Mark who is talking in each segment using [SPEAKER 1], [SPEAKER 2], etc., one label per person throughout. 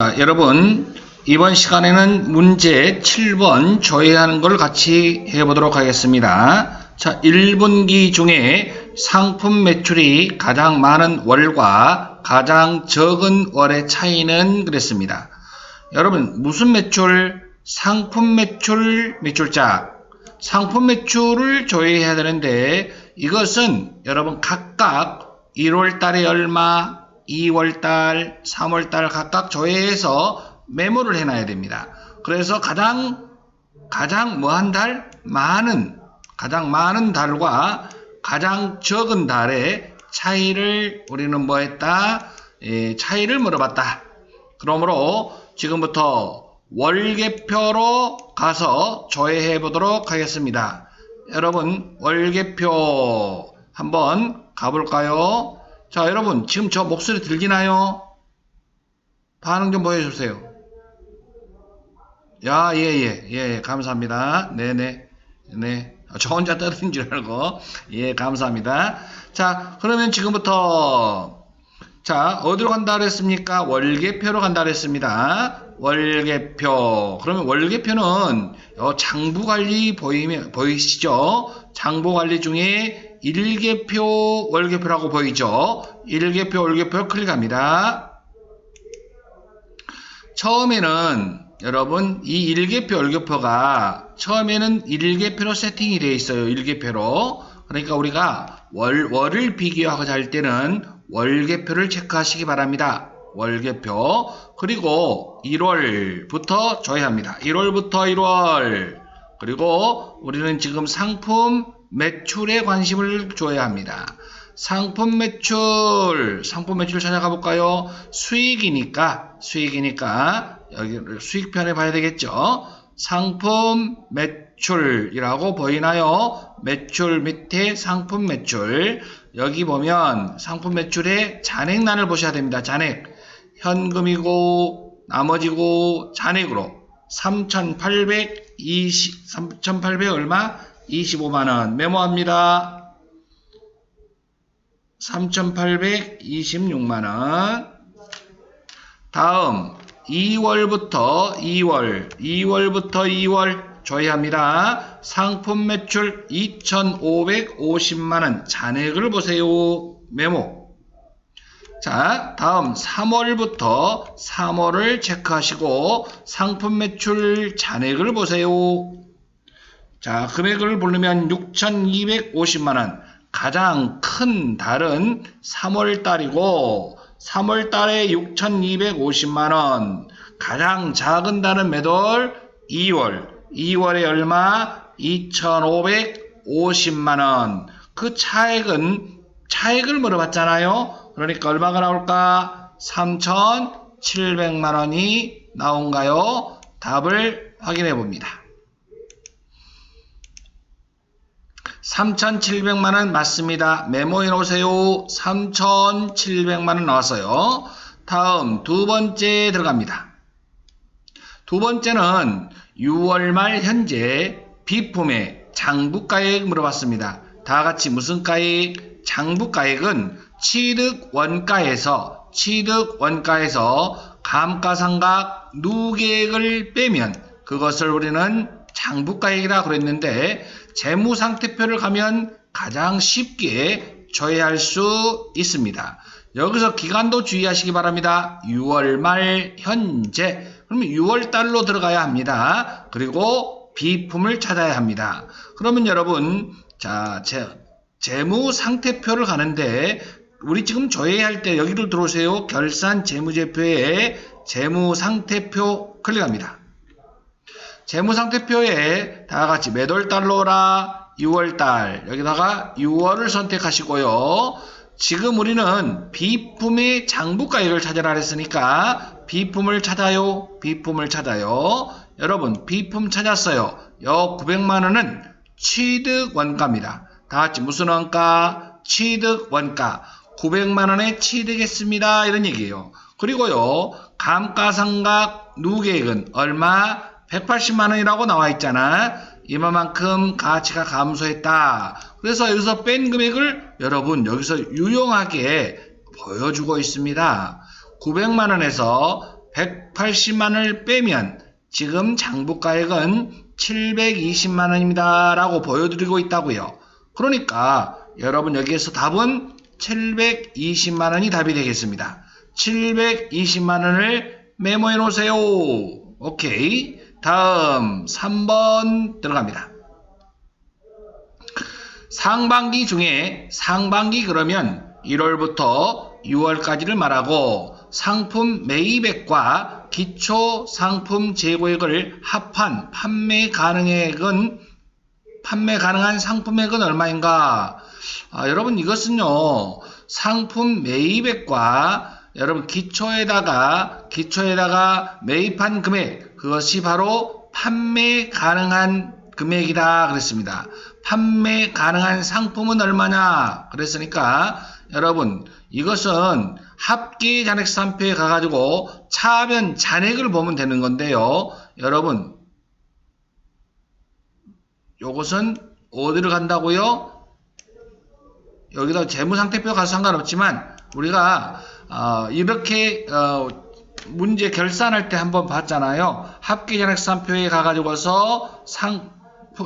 [SPEAKER 1] 자, 여러분 이번 시간에는 문제 7번 조회하는 걸 같이 해보도록 하겠습니다. 자, 1분기 중에 상품 매출이 가장 많은 월과 가장 적은 월의 차이는 그랬습니다. 여러분 무슨 매출? 상품 매출 매출자 상품 매출을 조회해야 되는데 이것은 여러분 각각 1월 달에 얼마 2월 달, 3월 달 각각 조회해서 메모를 해놔야 됩니다. 그래서 가장 가장 뭐한 달? 많은 가장 많은 달과 가장 적은 달의 차이를 우리는 뭐 했다? 예, 차이를 물어봤다. 그러므로 지금부터 월계표로 가서 조회해 보도록 하겠습니다. 여러분 월계표 한번 가볼까요? 자 여러분 지금 저 목소리 들리나요? 반응 좀 보여주세요. 야, 예, 예, 예, 감사합니다. 네네, 네. 저 혼자 떨어진 줄 알고, 예, 감사합니다. 자, 그러면 지금부터, 자, 어디로 간다 그랬습니까? 월계표로 간다 그랬습니다. 월계표. 그러면 월계표는 요 장부관리 보이시죠? 장부관리 중에 일계표, 월계표라고 보이죠? 일계표, 월계표 클릭합니다. 처음에는 여러분 이 일계표 월계표가 처음에는 일계표로 세팅이 되어 있어요. 일계표로. 그러니까 우리가 월, 월을 비교하고자 할 때는 월계표를 체크하시기 바랍니다. 월계표. 그리고 1월부터 조회합니다. 1월부터 1월. 그리고 우리는 지금 상품 매출에 관심을 줘야 합니다. 상품 매출, 상품 매출 찾아가 볼까요? 수익이니까, 수익이니까, 여기 수익편에 봐야 되겠죠? 상품 매출이라고 보이나요? 매출 밑에 상품 매출. 여기 보면 상품 매출의 잔액란을 보셔야 됩니다. 잔액. 현금이고, 나머지고, 잔액으로. 3,820, 3,800 얼마? 25만원. 메모합니다. 3,826만원. 다음, 2월부터 2월, 2월부터 2월 조회합니다. 상품 매출 2,550만원. 잔액을 보세요. 메모. 자, 다음 3월부터 3월을 체크하시고 상품 매출 잔액을 보세요. 자, 금액을 부르면 6,250만원. 가장 큰 달은 3월 달이고 3월 달에 6,250만원. 가장 작은 달은 몇 월? 2월. 2월에 얼마? 2,550만원. 그 차액은 차액을 물어봤잖아요. 그러니까 얼마가 나올까? 3,700만원이 나온가요? 답을 확인해 봅니다. 3,700만원 맞습니다. 메모해 놓으세요. 3,700만원 나왔어요. 다음 두 번째 들어갑니다. 두 번째는 6월 말 현재 비품의 장부가액 물어봤습니다. 다 같이 무슨 가액? 장부가액은 취득 원가에서 취득 원가에서 감가상각 누계액을 빼면 그것을 우리는 장부가액이라 그랬는데 재무상태표를 가면 가장 쉽게 조회할 수 있습니다. 여기서 기간도 주의하시기 바랍니다. 6월 말 현재 그러면 6월 달로 들어가야 합니다. 그리고 비품을 찾아야 합니다. 그러면 여러분 자 재, 재무 상태표를 가는데 우리 지금 조회할 때 여기로 들어오세요. 결산 재무제표에 재무 상태표 클릭합니다. 재무상태표에 다 같이 몇월 달로라 6월달 여기다가 6월을 선택하시고요. 지금 우리는 비품의 장부가액을 찾아라 했으니까 비품을 찾아요. 비품을 찾아요. 여러분 비품 찾았어요. 요 900만원은 취득 원가입니다. 다 같이 무슨 원가? 취득 원가. 900만원에 취득했습니다. 이런 얘기예요. 그리고요. 감가상각 누계액은 얼마? 180만 원이라고 나와 있잖아. 이만큼 가치가 감소했다. 그래서 여기서 뺀 금액을 여러분 여기서 유용하게 보여주고 있습니다. 900만 원에서 180만을 빼면 지금 장부가액은 720만 원입니다. 라고 보여드리고 있다고요. 그러니까 여러분 여기에서 답은 720만 원이 답이 되겠습니다. 720만 원을 메모해 놓으세요. 오케이. 다음 3번 들어갑니다. 상반기 중에 상반기 그러면 1월부터 6월까지를 말하고 상품 매입액과 기초 상품 재고액을 합한 판매 가능액은 판매 가능한 상품액은 얼마인가? 아, 여러분 이것은요 상품 매입액과 여러분 기초에다가 기초에다가 매입한 금액 그것이 바로 판매 가능한 금액이다 그랬습니다. 판매 가능한 상품은 얼마냐 그랬으니까 여러분 이것은 합계 잔액 산표에 가가지고 차변 잔액을 보면 되는 건데요. 여러분 요것은 어디로 간다고요? 여기다 재무상태표 가서 상관없지만 우리가 어, 이렇게 어, 문제 결산할 때 한번 봤잖아요. 합계 잔액 산표에 가가지고서 상,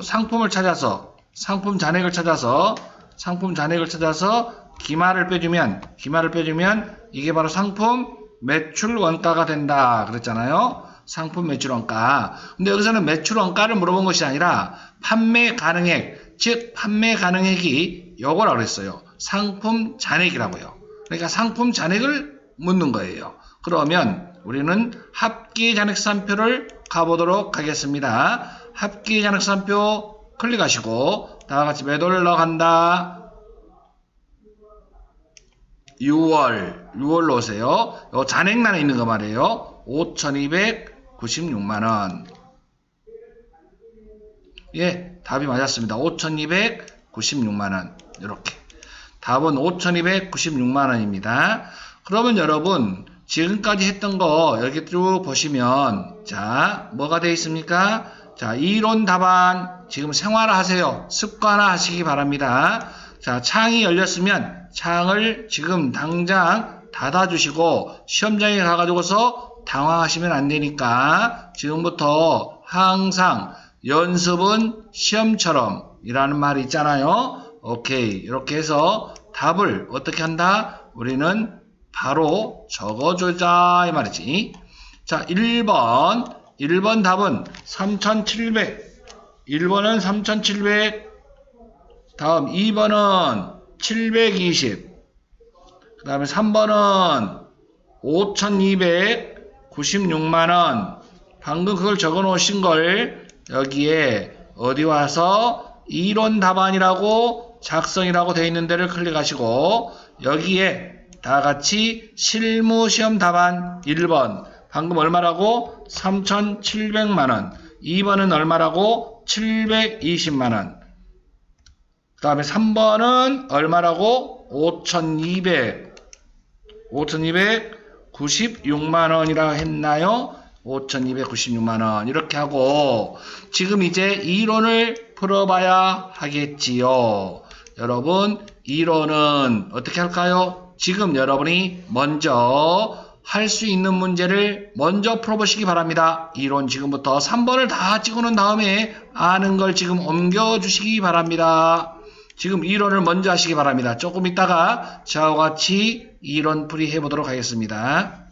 [SPEAKER 1] 상품을 찾아서 상품 잔액을 찾아서 상품 잔액을 찾아서 기마를 빼주면 기마를 빼주면 이게 바로 상품 매출 원가가 된다 그랬잖아요. 상품 매출 원가. 근데 여기서는 매출 원가를 물어본 것이 아니라 판매 가능액, 즉 판매 가능액이 요거라고 그랬어요. 상품 잔액이라고요. 그러니까 상품 잔액을 묻는 거예요. 그러면 우리는 합계 잔액산표를 가보도록 하겠습니다. 합계 잔액산표 클릭하시고 다와 같이 몇월 나간다. 6월, 6월로 오세요. 요 잔액란에 있는 거 말이에요. 5,296만원. 예, 답이 맞았습니다. 5,296만원. 이렇게. 답은 5,296만원입니다. 그러면 여러분, 지금까지 했던 거 이렇게 쭉 보시면, 자, 뭐가 되어 있습니까? 자, 이론 답안, 지금 생활화 하세요. 습관화 하시기 바랍니다. 자, 창이 열렸으면 창을 지금 당장 닫아주시고 시험장에 가가지고서 당황하시면 안 되니까 지금부터 항상 연습은 시험처럼 이라는 말이 있잖아요. 오케이. 이렇게 해서 답을 어떻게 한다? 우리는 바로 적어주자 이 말이지. 자, 1번. 1번 답은 3700. 1번은 3700. 다음 2번은 720. 그 다음에 3번은 5296만원. 방금 그걸 적어 놓으신 걸 여기에 어디 와서 이론 답안이라고 작성이라고 되어 있는 데를 클릭하시고 여기에 다 같이 실무 시험 답안 1번 방금 얼마라고? 3,700만 원 2번은 얼마라고? 720만 원 그 다음에 3번은 얼마라고? 5,200 5,296만 원이라 했나요? 5,296만 원 이렇게 하고 지금 이제 이론을 풀어봐야 하겠지요. 여러분 이론은 어떻게 할까요? 지금 여러분이 먼저 할 수 있는 문제를 먼저 풀어보시기 바랍니다. 이론 지금부터 3번을 다 찍어놓은 다음에 아는 걸 지금 옮겨주시기 바랍니다. 지금 이론을 먼저 하시기 바랍니다. 조금 있다가 저와 같이 이론 풀이 해보도록 하겠습니다.